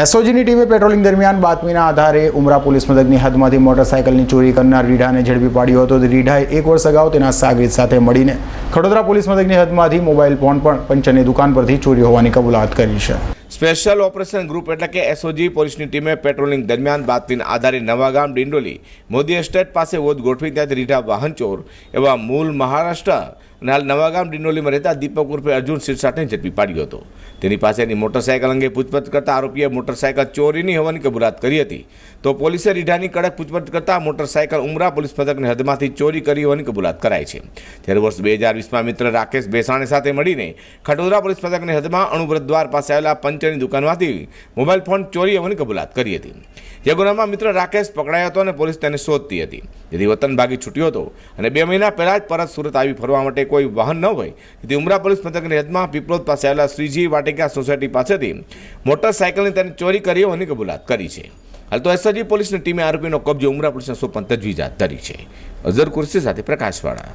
એસઓજીની ટીમે પેટ્રોલિંગ દરમિયાન બાતમીના આધારે ઉમરા પોલીસ મથકની હદમાંથી મોટરસાયકલની ચોરી કરનાર રીઢાને ઝડપી પાડ્યો હતો. રીઢાએ એક વર્ષ અગાઉ તેના સાગરીત સાથે મળીને ખડોદરા પોલીસ મથકની હદમાંથી મોબાઈલ ફોન પણ પંચરની દુકાન પરથી ચોરી હોવાની કબૂલાત કરી છે. સ્પેશિયલ ઓપરેશન ગ્રુપ એટલે કે એસઓજી પોલીસની ટીમે પેટ્રોલિંગ દરમિયાન બાતમીના આધારે નવાગામ ડિંડોલી મોદી એસ્ટેટ પાસે વોધ ગોઠવી ત્યાંથી રીઢા વાહનચોર એવા મૂળ મહારાષ્ટ્ર અને હાલ નવાગામ ડિંડોલીમાં રહેતા દીપક ઉર્ફે અર્જુન સિરસાટને ઝડપી પાડ્યો હતો. તેની પાસેની મોટરસાયકલ અંગે પૂછપરછ કરતા આરોપીએ મોટરસાયકલ ચોરીની હોવાની કબૂલાત કરી હતી. તો પોલીસે રીઢાની કડક પૂછપરછ કરતા મોટરસાયકલ ઉમરા પોલીસ મથકની હદમાંથી ચોરી કરી હોવાની કબૂલાત કરાઈ છે. ત્યારે વર્ષ બે હજાર વીસમાં મિત્ર રાકેશ બેસાણે સાથે મળીને ખટોદરા પોલીસ મથકની હદમાં અણુવ્રદ્વાર પાસે આવેલા પંચરની દુકાનમાંથી મોબાઈલ ફોન ચોરી હોવાની કબૂલાત કરી હતી. જે ગુનામાં મિત્ર રાકેશ પકડાયો હતો અને પોલીસ તેને શોધતી હતી. જેથી વતન ભાગી છૂટ્યો હતો અને બે મહિના પહેલા જ પરત સુરત આવી ફરવા માટે કોઈ વાહન ન હોય. તેથી ઉમરા પોલીસ મથકની હદમાં પીપલોદ પાસે આવેલા શ્રીજી વાટિકા સોસાયટી પાસેથી મોટરસાયકલની તેને ચોરી કરી હોવાની કબૂલાત કરી છે. હાલ તો એસઆરજી પોલીસની ટીમે આરોપીનો કબજો ઉમરા પોલીસને સોંપવાની તજવીજ હાથ ધરી છે. અઝર કુર્સી સાથે પ્રકાશવાળા.